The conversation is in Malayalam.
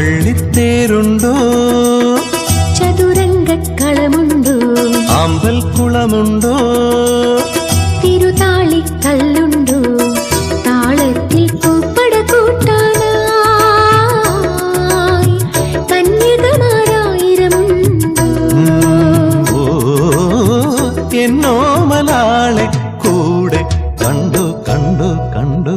വള്ളിത്തേരുണ്ടോ ചതുരംഗക്കളമുണ്ടോ? അമ്പൽ കുളമുണ്ടോ തിരുതാളിക്കല്ലുണ്ടോ? താളത്തിൽ പൂപ്പട കൂട്ടാനായി കന്യകമാരായിരമുണ്ടോ ഓ എന്നോമലാളെ കൂടെ കണ്ടു കണ്ടു കണ്ടു.